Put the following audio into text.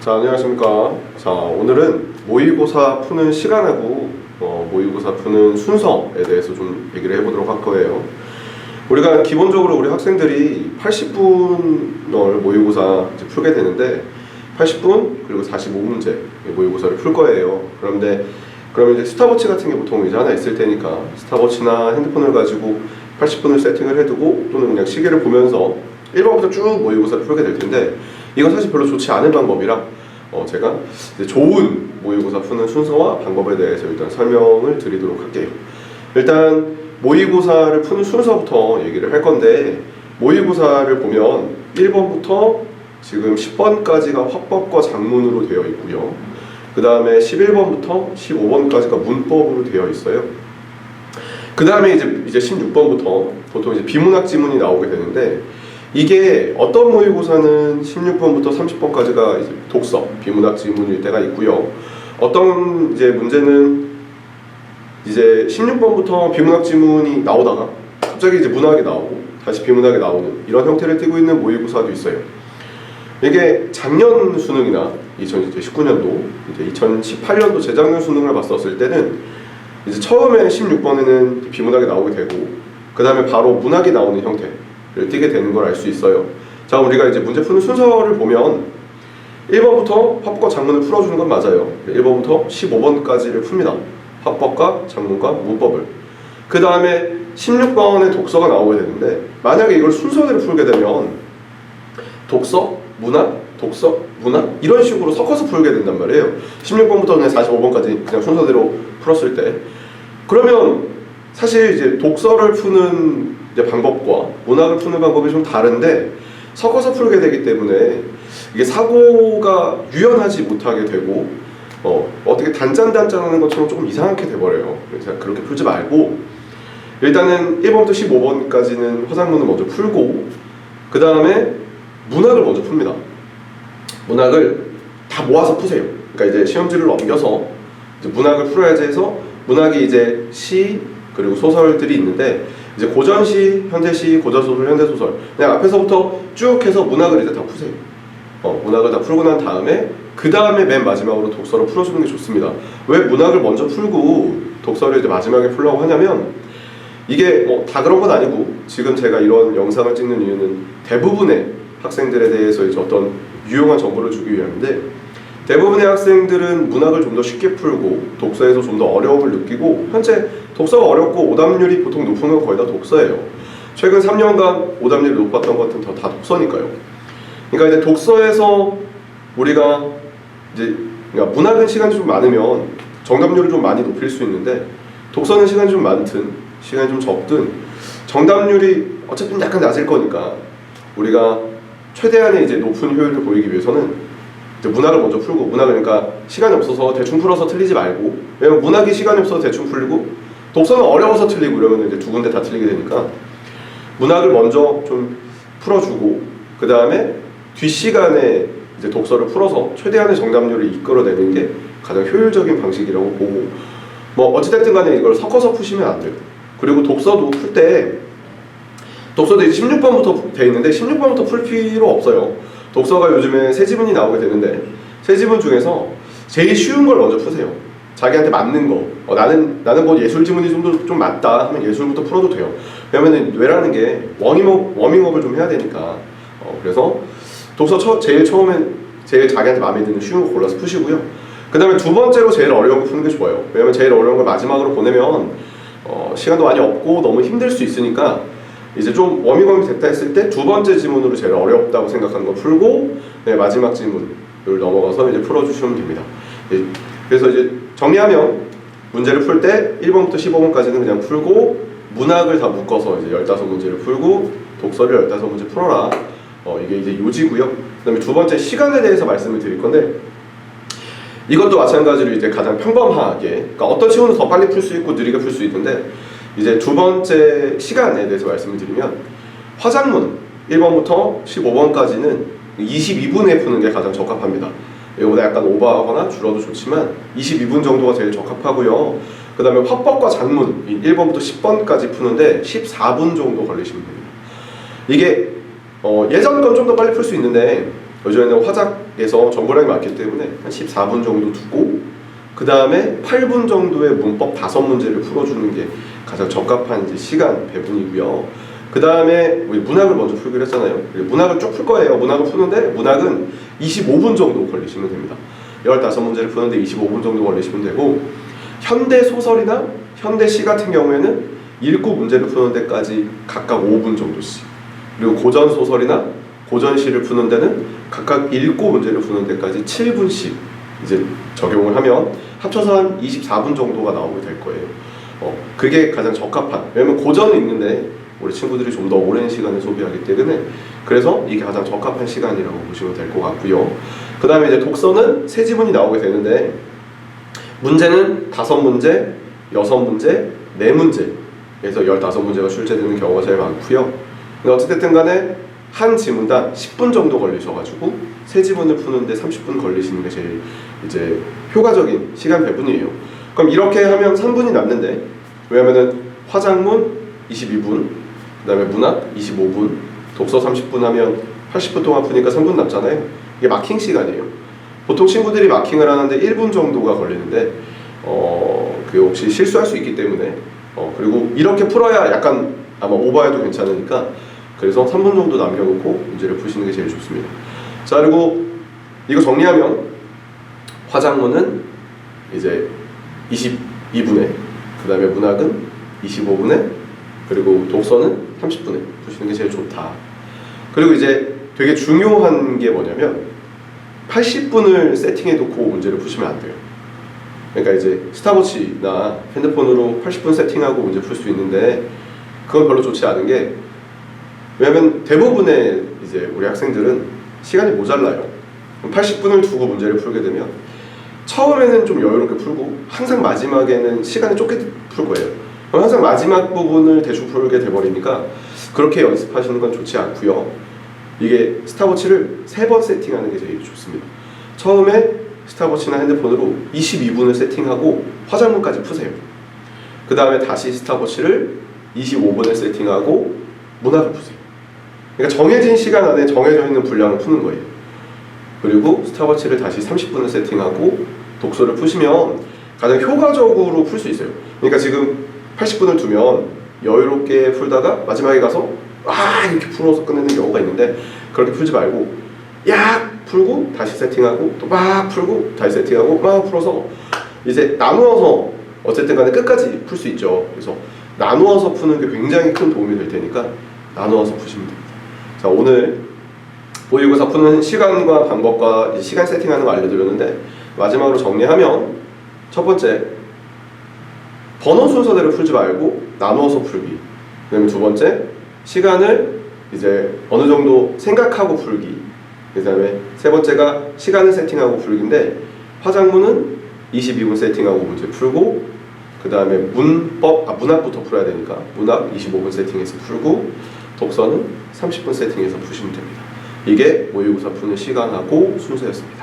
자, 안녕하십니까. 자, 오늘은 모의고사 푸는 시간하고 어, 모의고사 푸는 순서에 대해서 좀 얘기를 해보도록 할 거예요. 우리가 기본적으로 우리 학생들이 80분을 모의고사 풀게 되는데 80분 그리고 45문제 모의고사를 풀 거예요. 그런데 그러면 이제 스탑워치 같은 게 보통 이제 하나 있을 테니까 스탑워치나 핸드폰을 가지고 80분을 세팅을 해두고 또는 그냥 시계를 보면서 1번부터 쭉 모의고사를 풀게 될 텐데 이건 사실 별로 좋지 않은 방법이라 어 제가 좋은 모의고사 푸는 순서와 방법에 대해서 일단 설명을 드리도록 할게요. 일단 모의고사를 푸는 순서부터 얘기를 할 건데 모의고사를 보면 1번부터 지금 10번까지가 화법과 장문으로 되어 있고요. 그 다음에 11번부터 15번까지가 문법으로 되어 있어요. 그 다음에 이제 이제 16번부터 보통 이제 비문학 지문이 나오게 되는데 이게 어떤 모의고사는 16번부터 30번까지가 이제 독서 비문학 지문일 때가 있고요. 어떤 이제 문제는 이제 16번부터 비문학 지문이 나오다가 갑자기 이제 문학이 나오고 다시 비문학이 나오는 이런 형태를 띠고 있는 모의고사도 있어요. 이게 작년 수능이나 2019년도, 이제 2018년도 재작년 수능을 봤었을 때는 이제 처음에 16번에는 비문학이 나오게 되고 그 다음에 바로 문학이 나오는 형태 를 띠게 되는 걸 알 수 있어요. 자, 우리가 이제 문제 푸는 순서를 보면 1번부터 화법과 장문을 풀어주는 건 맞아요. 1번부터 15번까지를 풉니다. 화법과 장문과 문법을. 그 다음에 16번의 독서가 나오게 되는데 만약에 이걸 순서대로 풀게 되면 독서, 문학, 독서, 문학 이런 식으로 섞어서 풀게 된단 말이에요. 16번부터 45번까지 그냥 순서대로 풀었을 때 그러면 사실 이제 독서를 푸는 이제 방법과 문학을 푸는 방법이 좀 다른데 섞어서 풀게 되기 때문에 이게 사고가 유연하지 못하게 되고 어, 어떻게 단짠단짠하는 것처럼 조금 이상하게 돼버려요. 그래서 그렇게 풀지 말고 일단은 1번부터 15번까지는 화상문을 먼저 풀고 그 다음에 문학을 먼저 풉니다. 문학을 다 모아서 푸세요. 그러니까 이제 시험지를 넘겨서 이제 문학을 풀어야지 해서 문학이 이제 시 그리고 소설들이 있는데 이제 고전시, 현재시, 고전소설, 현대소설 그냥 앞에서부터 쭉 해서 문학을 이제 다 푸세요. 어, 문학을 다 풀고 난 다음에 그 다음에 맨 마지막으로 독서를 풀어주는 게 좋습니다. 왜 문학을 먼저 풀고 독서를 이제 마지막에 풀려고 하냐면 이게 뭐 다 그런 건 아니고 지금 제가 이런 영상을 찍는 이유는 대부분의 학생들에 대해서 이제 어떤 유용한 정보를 주기 위함인데 대부분의 학생들은 문학을 좀 더 쉽게 풀고 독서에서 좀 더 어려움을 느끼고 현재 독서가 어렵고 오답률이 보통 높은 건 거의 다 독서예요. 최근 3년간 오답률이 높았던 것은 다 독서니까요. 그러니까 이제 독서에서 우리가 이제 그러니까 문학은 시간이 좀 많으면 정답률을 좀 많이 높일 수 있는데 독서는 시간이 좀 많든 시간이 좀 적든 정답률이 어차피 약간 낮을 거니까 우리가 최대한의 이제 높은 효율을 보이기 위해서는 문학을 먼저 풀고 문학을 그러니까 시간이 없어서 대충 풀어서 틀리지 말고 왜냐면 문학이 시간이 없어서 대충 풀리고 독서는 어려워서 틀리고 이러면 이제 두 군데 다 틀리게 되니까 문학을 먼저 좀 풀어주고 그 다음에 뒷 시간에 이제 독서를 풀어서 최대한의 정답률을 이끌어내는 게 가장 효율적인 방식이라고 보고 뭐 어찌됐든 간에 이걸 섞어서 푸시면 안 돼요. 그리고 독서도 풀 때 독서도 이제 16번부터 돼 있는데 16번부터 풀 필요 없어요. 독서가 요즘에 새 지문이 나오게 되는데 새 지문 중에서 제일 쉬운 걸 먼저 푸세요. 자기한테 맞는 거. 어, 나는 나는 뭐 예술 지문이 좀더좀 맞다 하면 예술부터 풀어도 돼요. 왜냐면은 뇌라는 게 워밍업 워밍업을 좀 해야 되니까. 어, 그래서 독서 처, 제일 처음엔 제일 자기한테 마음에 드는 쉬운 거 골라서 푸시고요. 그 다음에 두 번째로 제일 어려운 거 푸는 게 좋아요. 왜냐면 제일 어려운 걸 마지막으로 보내면 어, 시간도 많이 없고 너무 힘들 수 있으니까 이제 좀 워밍업이 됐다 했을 때 두 번째 지문으로 제일 어렵다고 생각하는 거 풀고 네, 마지막 지문을 넘어가서 이제 풀어주시면 됩니다. 예, 그래서 이제 정리하면 문제를 풀 때 1번부터 15번까지는 그냥 풀고 문학을 다 묶어서 이제 15문제를 풀고 독서를 15문제 풀어라. 어, 이게 이제 요지고요. 그다음에 두 번째 시간에 대해서 말씀을 드릴 건데 이것도 마찬가지로 이제 가장 평범하게 그러니까 어떤 친구는 더 빨리 풀 수 있고 느리게 풀 수 있는데 이제 두 번째 시간에 대해서 말씀을 드리면 화작문 1번부터 15번까지는 22분에 푸는 게 가장 적합합니다. 이거보다 약간 오버하거나 줄어도 좋지만 22분 정도가 제일 적합하고요. 그 다음에 화법과 장문 1번부터 10번까지 푸는데 14분 정도 걸리시면 됩니다. 이게 어, 예전 건 좀 더 빨리 풀 수 있는데 요즘에는 화작에서 정보량이 많기 때문에 한 14분 정도 두고 그 다음에 8분 정도의 문법 다섯 문제를 풀어주는 게 가장 적합한 이제 시간 배분이고요. 그 다음에 문학을 먼저 풀기로 했잖아요. 문학을 쭉 풀 거예요. 문학을 푸는데 문학은 25분 정도 걸리시면 됩니다. 15문제를 푸는데 25분 정도 걸리시면 되고 현대 소설이나 현대 시 같은 경우에는 읽고 문제를 푸는 데까지 각각 5분 정도씩 그리고 고전 소설이나 고전 시를 푸는 데는 각각 읽고 문제를 푸는 데까지 7분씩 이제 적용을 하면 합쳐서 한 24분 정도가 나오게 될 거예요. 어, 그게 가장 적합한. 왜냐면 고전은 있는데 우리 친구들이 좀 더 오랜 시간을 소비하기 때문에 그래서 이게 가장 적합한 시간이라고 보시면 될 것 같고요. 그 다음에 이제 독서는 세 지문이 나오게 되는데 문제는 다섯 문제, 여섯 문제, 네 문제. 그래서 15문제가 출제되는 경우가 제일 많고요. 근데 어찌됐든 간에 한 지문당 10분 정도 걸리셔가지고 세 지문을 푸는데 30분 걸리시는 게 제일 이제 효과적인 시간 배분이에요. 그럼 이렇게 하면 3분이 남는데 왜냐면은 화장문 22분, 그 다음에 문학 25분, 독서 30분 하면 80분 동안 푸니까 3분 남잖아요. 이게 마킹 시간이에요. 보통 친구들이 마킹을 하는데 1분 정도가 걸리는데 어, 그 혹시 실수할 수 있기 때문에 어, 그리고 이렇게 풀어야 약간 아마 오버해도 괜찮으니까 그래서 3분 정도 남겨놓고 문제를 푸시는 게 제일 좋습니다. 자 그리고 이거 정리하면 화장문은 이제 22분에 그 다음에 문학은 25분에 그리고 독서는 30분에 푸시는 게 제일 좋다. 그리고 이제 되게 중요한 게 뭐냐면 80분을 세팅해 놓고 문제를 푸시면 안 돼요. 그러니까 이제 스타워치나 핸드폰으로 80분 세팅하고 문제 풀 수 있는데 그건 별로 좋지 않은 게 왜냐면 대부분의 이제 우리 학생들은 시간이 모자라요. 80분을 두고 문제를 풀게 되면 처음에는 좀 여유롭게 풀고 항상 마지막에는 시간이 좁게 풀 거예요. 항상 마지막 부분을 대충 풀게 돼버리니까 그렇게 연습하시는 건 좋지 않고요. 이게 스타워치를 세 번 세팅하는 게 제일 좋습니다. 처음에 스타워치나 핸드폰으로 22분을 세팅하고 화장문까지 푸세요. 그 다음에 다시 스타워치를 25분을 세팅하고 문학을 푸세요. 그러니까 정해진 시간 안에 정해져 있는 분량을 푸는 거예요. 그리고 스타워치를 다시 30분을 세팅하고 독서를 푸시면 가장 효과적으로 풀 수 있어요. 그러니까 지금 80분을 두면 여유롭게 풀다가 마지막에 가서 아 이렇게 풀어서 끝내는 경우가 있는데 그렇게 풀지 말고 약 풀고 다시 세팅하고 또 막 풀고 다시 세팅하고 막 풀어서 이제 나누어서 어쨌든 간에 끝까지 풀 수 있죠. 그래서 나누어서 푸는 게 굉장히 큰 도움이 될 테니까 나누어서 푸시면 됩니다. 자 오늘 모의고사 푸는 시간과 방법과 시간 세팅하는 거 알려드렸는데 마지막으로 정리하면 첫 번째 번호 순서대로 풀지 말고 나누어서 풀기. 그다음에 두 번째 시간을 이제 어느 정도 생각하고 풀기. 그다음에 세 번째가 시간을 세팅하고 풀기인데 화장문은 22분 세팅하고 문제 풀고 그 다음에 문법 아 문학부터 풀어야 되니까 문학 25분 세팅해서 풀고 독서는 30분 세팅해서 푸시면 됩니다. 이게 모의고사 푸는 시간하고 순서였습니다.